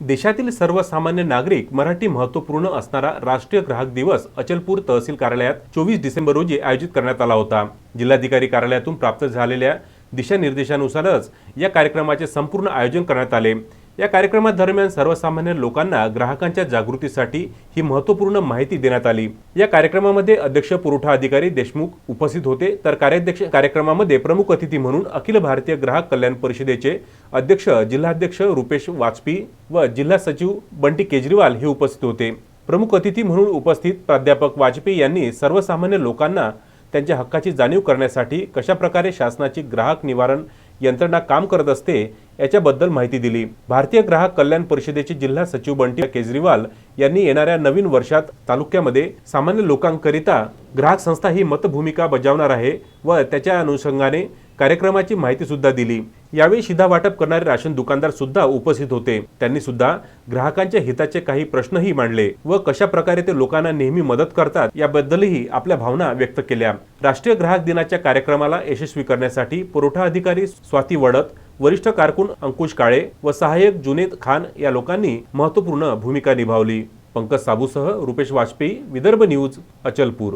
देशातील सर्वसामान्य नागरिक मराठी महत्त्वपूर्ण असणारा राष्ट्रीय ग्राहक दिवस अचलपूर तहसील कार्यालयात चोवीस डिसेंबर रोजी आयोजित करण्यात आला होता. जिल्हाधिकारी कार्यालयातून प्राप्त झालेल्या दिशानिर्देशानुसारच या कार्यक्रमाचे संपूर्ण आयोजन करण्यात आले. या कार्यक्रमादरम्यान सर्वसामान्य लोकांना ग्राहकांच्या जागृतीसाठी ही महत्त्वपूर्ण माहिती देण्यात आली. या कार्यक्रमामध्ये अध्यक्ष पुरवठा अधिकारी देशमुख उपस्थित होते. तर कार्याध्यक्ष कार्यक्रमामध्ये प्रमुख अतिथी म्हणून अखिल भारतीय ग्राहक कल्याण परिषदेचे अध्यक्ष जिल्हाध्यक्ष रुपेश वाजपेयी व जिल्हा सचिव बंटी केजरीवाल हे उपस्थित होते. प्रमुख अतिथी म्हणून उपस्थित प्राध्यापक वाजपेयी यांनी सर्वसामान्य लोकांना त्यांच्या हक्काची जाणीव करण्यासाठी कशाप्रकारे शासनाची ग्राहक निवारण यंत्रणा काम करत असते याच्याबद्दल माहिती दिली. भारतीय ग्राहक कल्याण परिषदेचे जिल्हा सचिव बंटी केजरीवाल यांनी येणाऱ्या नवीन वर्षात तालुक्यामध्ये सामान्य लोकांकरिता ग्राहक संस्था ही मतभूमिका बजावणार आहे व त्याच्या अनुषंगाने कार्यक्रमाची माहिती सुद्धा दिली. यावेळी शिधा वाटप करणारे राशन दुकानदार सुद्धा उपस्थित होते. त्यांनी सुद्धा ग्राहकांच्या हिताचे काही प्रश्नही मांडले व कशा प्रकारे ते लोकांना नेहमी मदत करतात याबद्दलही आपल्या भावना व्यक्त केल्या. राष्ट्रीय ग्राहक दिनाच्या कार्यक्रमाला यशस्वी करण्यासाठी पुरवठा अधिकारी स्वाती वडत वरिष्ठ कारकून अंकुश काळे व सहाय्यक जुनेद खान या लोकांनी महत्त्वपूर्ण भूमिका निभावली. पंकज साबूसह रुपेश वाजपेयी विदर्भ न्यूज अचलपूर.